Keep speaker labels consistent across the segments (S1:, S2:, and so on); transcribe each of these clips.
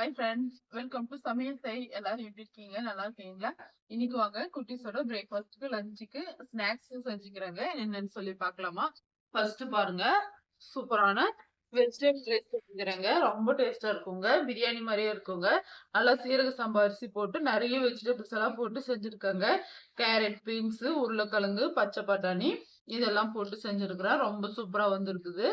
S1: hi friends welcome to சமையல் செய் எல்லாரும் எப்படி இருக்கீங்க நல்லா இருக்கீங்களா இன்னைக்கு வாங்க குட்டீஸோட பிரேக்ஃபாஸ்ட்டுக்கு லஞ்சுக்கு ஸ்நாக்ஸ் செஞ்சுக்கிறாங்க என்னன்னு சொல்லி பார்க்கலாமா ஃபர்ஸ்ட் பாருங்க சூப்பரான வெஜிடபிள் ரைஸ் செஞ்சுக்கிறாங்க ரொம்ப டேஸ்டா இருக்குங்க பிரியாணி மாதிரியே இருக்குங்க நல்லா சீரக சம்பா அரிசி போட்டு நிறைய வெஜிடபிள்ஸ் எல்லாம் போட்டு செஞ்சுருக்காங்க கேரட் பீன்ஸ் உருளைக்கிழங்கு பச்சை பட்டாணி இதெல்லாம் போட்டு செஞ்சிருக்கிறேன் ரொம்ப சூப்பராக வந்துருக்குது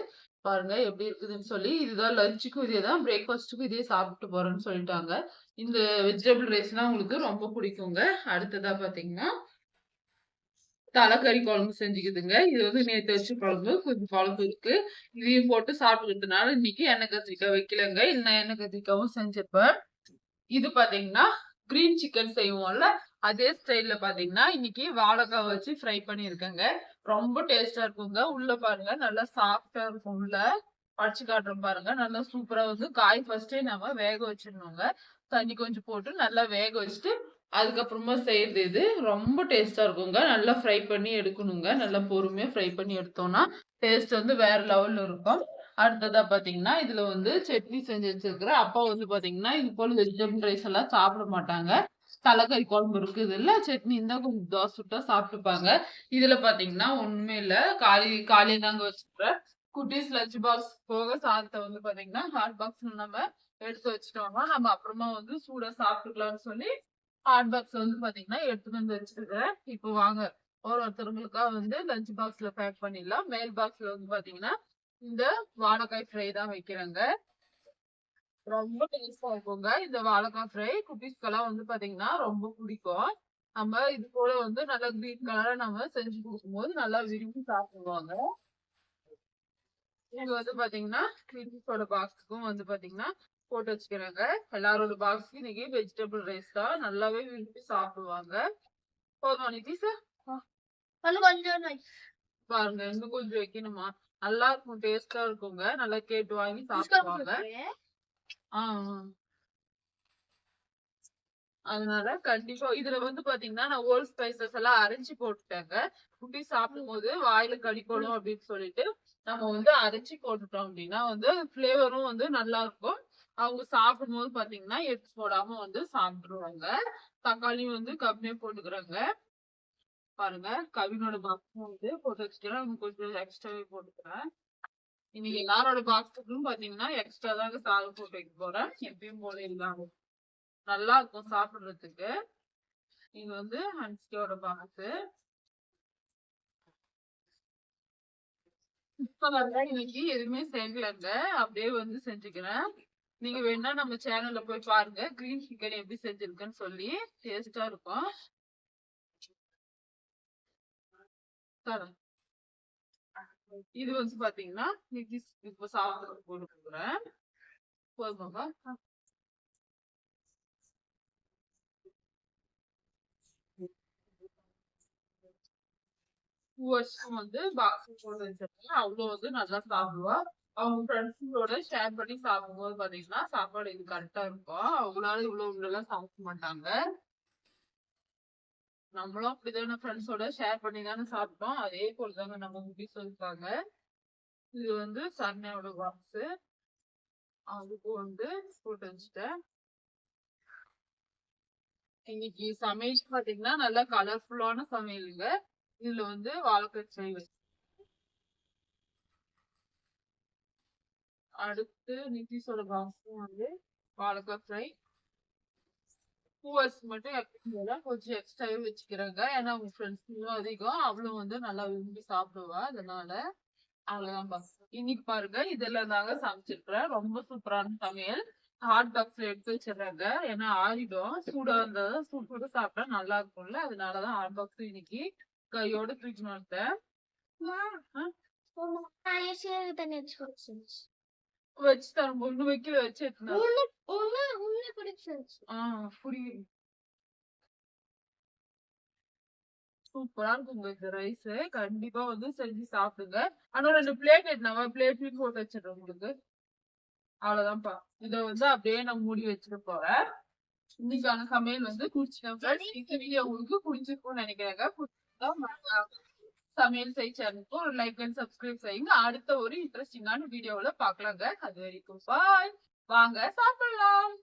S1: பாருங்க எப்படி இருக்குதுன்னு சொல்லி இதுதான் லஞ்சுக்கும் இதே தான் பிரேக்ஃபாஸ்ட்டுக்கும் இதே சாப்பிட்டு போறேன்னு சொல்லிட்டாங்க இந்த வெஜிடபிள் ரைஸ்னா உங்களுக்கு ரொம்ப பிடிக்குங்க அடுத்ததா பாத்தீங்கன்னா தலைக்கறி குழம்பு செஞ்சுக்குதுங்க இது வந்து நேற்று வச்சு குழம்பு கொஞ்சம் குழம்பு இருக்கு இதையும் போட்டு சாப்பிட்டுக்கிறதுனால இன்னைக்கு எண்ணெய் கத்திரிக்காய் வைக்கலங்க இல்லை எண்ணெய் கத்திரிக்காவும் செஞ்சிருப்பேன் இது பாத்தீங்கன்னா கிரீன் சிக்கன் செய்வோம்ல அதே ஸ்டைல்ல பாத்தீங்கன்னா இன்னைக்கு வாழைக்காய் வச்சு ஃப்ரை பண்ணியிருக்கேங்க ரொம்ப டேஸ்டா இருக்குங்க உள்ள பாருங்க நல்லா சாஃப்டா இருக்கும் உள்ள படிச்சு காட்டுறோம் பாருங்க நல்லா சூப்பரா வந்து காய் ஃபர்ஸ்டே நம்ம வேக வச்சிருந்தோங்க தண்ணி கொஞ்சம் போட்டு நல்லா வேக வச்சுட்டு அதுக்கப்புறமா செய்யறது இது ரொம்ப டேஸ்டா இருக்குங்க நல்லா ஃப்ரை பண்ணி எடுக்கணுங்க நல்லா பொறுமையா ஃப்ரை பண்ணி எடுத்தோம்னா டேஸ்ட் வந்து வேற லெவல்ல இருக்கும் அடுத்ததா பாத்தீங்கன்னா இதுல வந்து சட்னி செஞ்சு வச்சிருக்கிற அப்பா வந்து பாத்தீங்கன்னா இது போல வெஜிடபிள் ரைஸ் எல்லாம் சாப்பிட மாட்டாங்க தலைக்கறி குழம்பு இருக்குது இல்ல சட்னி இந்த கொஞ்சம் தோசை சுட்டா சாப்பிட்டுப்பாங்க இதுல பாத்தீங்கன்னா ஒண்ணுமே இல்ல காலி காலி தாங்க வச்சுக்கிறேன் குட்டீஸ் லஞ்ச் பாக்ஸ் போக சாதத்தை வந்து பாத்தீங்கன்னா ஹாட் பாக்ஸ்ல நம்ம எடுத்து வச்சுட்டோம்னா நம்ம அப்புறமா வந்து சூடா சாப்பிட்டுக்கலாம்னு சொல்லி ஹாட் பாக்ஸ் வந்து பாத்தீங்கன்னா எடுத்துட்டு வந்து வச்சிருக்கிறேன் இப்போ வாங்க ஒரு ஒருத்தருங்களுக்கா வந்து லஞ்ச் பாக்ஸ்ல பேக் பண்ணிடலாம் மேல் பாக்ஸ்ல வந்து பாத்தீங்கன்னா இந்த வாழைக்காய் ஃப்ரை தான் வைக்கிறாங்க ரொம்ப டேஸ்டா இருக்குங்க இந்த வாழைக்காய் ஃப்ரை எல்லாம் வந்து பாத்தீங்கன்னா ரொம்ப பிடிக்கும் நம்ம இது போல வந்து நல்லா கிரீன் கலரா நம்ம செஞ்சு கொடுக்கும் போது நல்லா விரும்பி சாப்பிடுவாங்க இது வந்து பாத்தீங்கன்னா கிரீன்ஸோட பாக்ஸுக்கும் வந்து பாத்தீங்கன்னா போட்டு வச்சுக்கிறாங்க எல்லாரோட பாக்ஸுக்கு இன்னைக்கு வெஜிடபிள் ரைஸ் தான் நல்லாவே விரும்பி சாப்பிடுவாங்க பாருங்க இன்னும் கொஞ்சம் வைக்கணுமா நல்லா இருக்கும் டேஸ்டா இருக்குங்க நல்லா கேட்டு வாங்கி சாப்பிடுவாங்க அதனால கண்டிப்பா இதுல வந்து பாத்தீங்கன்னா நான் ஹோல் ஸ்பைசஸ் எல்லாம் அரைஞ்சு போட்டுட்டேங்க குட்டி சாப்பிடும் போது வாயில கடிக்கணும் அப்படின்னு சொல்லிட்டு நம்ம வந்து அரைச்சு போட்டுட்டோம் அப்படின்னா வந்து ஃபிளேவரும் வந்து நல்லா இருக்கும் அவங்க சாப்பிடும் போது பாத்தீங்கன்னா எட்ஸ் போடாம வந்து சாப்பிட்டுருவாங்க தக்காளியும் வந்து கம்மியா போட்டுக்கிறாங்க பாருங்க கவினோட பாக்ஸும் வந்து போட்டு வச்சுக்கிறேன் கொஞ்சம் எக்ஸ்ட்ராவே போட்டுக்கிறேன் இன்னைக்கு எல்லாரோட பாக்ஸுக்கும் பாத்தீங்கன்னா எக்ஸ்ட்ரா தான் சாதம் போட்டு வைக்க போறேன் எப்பயும் போல இல்லாம நல்லா இருக்கும் சாப்பிடுறதுக்கு இது வந்து ஹன்ஸ்கோட பாக்ஸ் இப்ப வந்து இன்னைக்கு எதுவுமே செய்யலங்க அப்படியே வந்து செஞ்சுக்கிறேன் நீங்க வேணா நம்ம சேனல்ல போய் பாருங்க கிரீன் சிக்கன் எப்படி செஞ்சிருக்குன்னு சொல்லி டேஸ்டா இருக்கும் தரேன் இது வந்து பாத்தீங்கன்னா இப்போ சாப்பிட்டு போட்டுக்கிறேன் போதுமாப்பா டூ வருஷம் வந்து பாக்ஸ் போட்டு வச்சிருக்காங்க அவ்வளோ வந்து நல்லா சாப்பிடுவா அவங்க ஃப்ரெண்ட்ஸோட ஷேர் பண்ணி சாப்பிடும்போது பாத்தீங்கன்னா சாப்பாடு இது கரெக்டா இருக்கும் அவங்களால இவ்வளவு உள்ளெல்லாம் சாப்பிட மாட்டாங்க நம்மளும் அப்படிதானே ஃப்ரெண்ட்ஸோட ஷேர் பண்ணி தானே சாப்பிட்டோம் அதே போல் தாங்க நம்ம குட்டீஸ் சொல்லிருக்காங்க இது வந்து சர்ணையோட பாக்ஸ் அதுக்கு வந்து போட்டு வச்சுட்டேன் இன்னைக்கு சமையல் பாத்தீங்கன்னா நல்லா கலர்ஃபுல்லான சமையலுங்க இதுல வந்து வாழைக்காய் செய்வேன் அடுத்து நிதிஷோட பாக்ஸும் வந்து வாழைக்காய் ஃப்ரை பூவர்ஸ் மட்டும் எப்பயும் கொஞ்சம் எக்ஸ்ட்ராவே வச்சுக்கிறாங்க ஏன்னா அவங்க ஃப்ரெண்ட்ஸும் அதிகம் அவளும் வந்து நல்லா விரும்பி சாப்பிடுவா அதனால அவ்வளவுதான் பாஸ் இன்னைக்கு பாருங்க இதெல்லாம் தாங்க சமைச்சிருக்கிறேன் ரொம்ப சூப்பரான சமையல் ஹாட் பாக்ஸ்ல எடுத்து வச்சிடுறாங்க ஏன்னா ஆறிடும் சூடா இருந்தது சூடு சூடு சாப்பிட்டா நல்லா இருக்கும்ல அதனாலதான் ஹாட் பாக்ஸ் இன்னைக்கு கையோட தூக்கி நடத்தேன் வச்சுட்டாரு ஒண்ணு வைக்கல வச்சிருந்தா சூப்பரா இருக்குங்க இந்த ரைஸ் கண்டிப்பா வந்து செஞ்சு சாப்பிடுங்க ஆனா ரெண்டு பிளேட் எடுத்தாங்க பிளேட்லயும் போட்டு வச்சிடுறோம் உங்களுக்கு அவ்வளவுதான்ப்பா இத வந்து அப்படியே நான் மூடி வச்சிட்டு போறேன் இன்னைக்கான சமையல் வந்து குடிச்சிட்டேன் உங்களுக்கு குடிச்சிருக்கும்னு நினைக்கிறாங்க சமையல் செய் சேனலுக்கும் லைக் அண்ட் சப்ஸ்கிரைப் செய்யுங்க அடுத்த ஒரு இன்ட்ரெஸ்டிங்கான வீடியோவில் பார்க்கலாங்க அது வரைக்கும் பாய் வாங்க சாப்பிடலாம்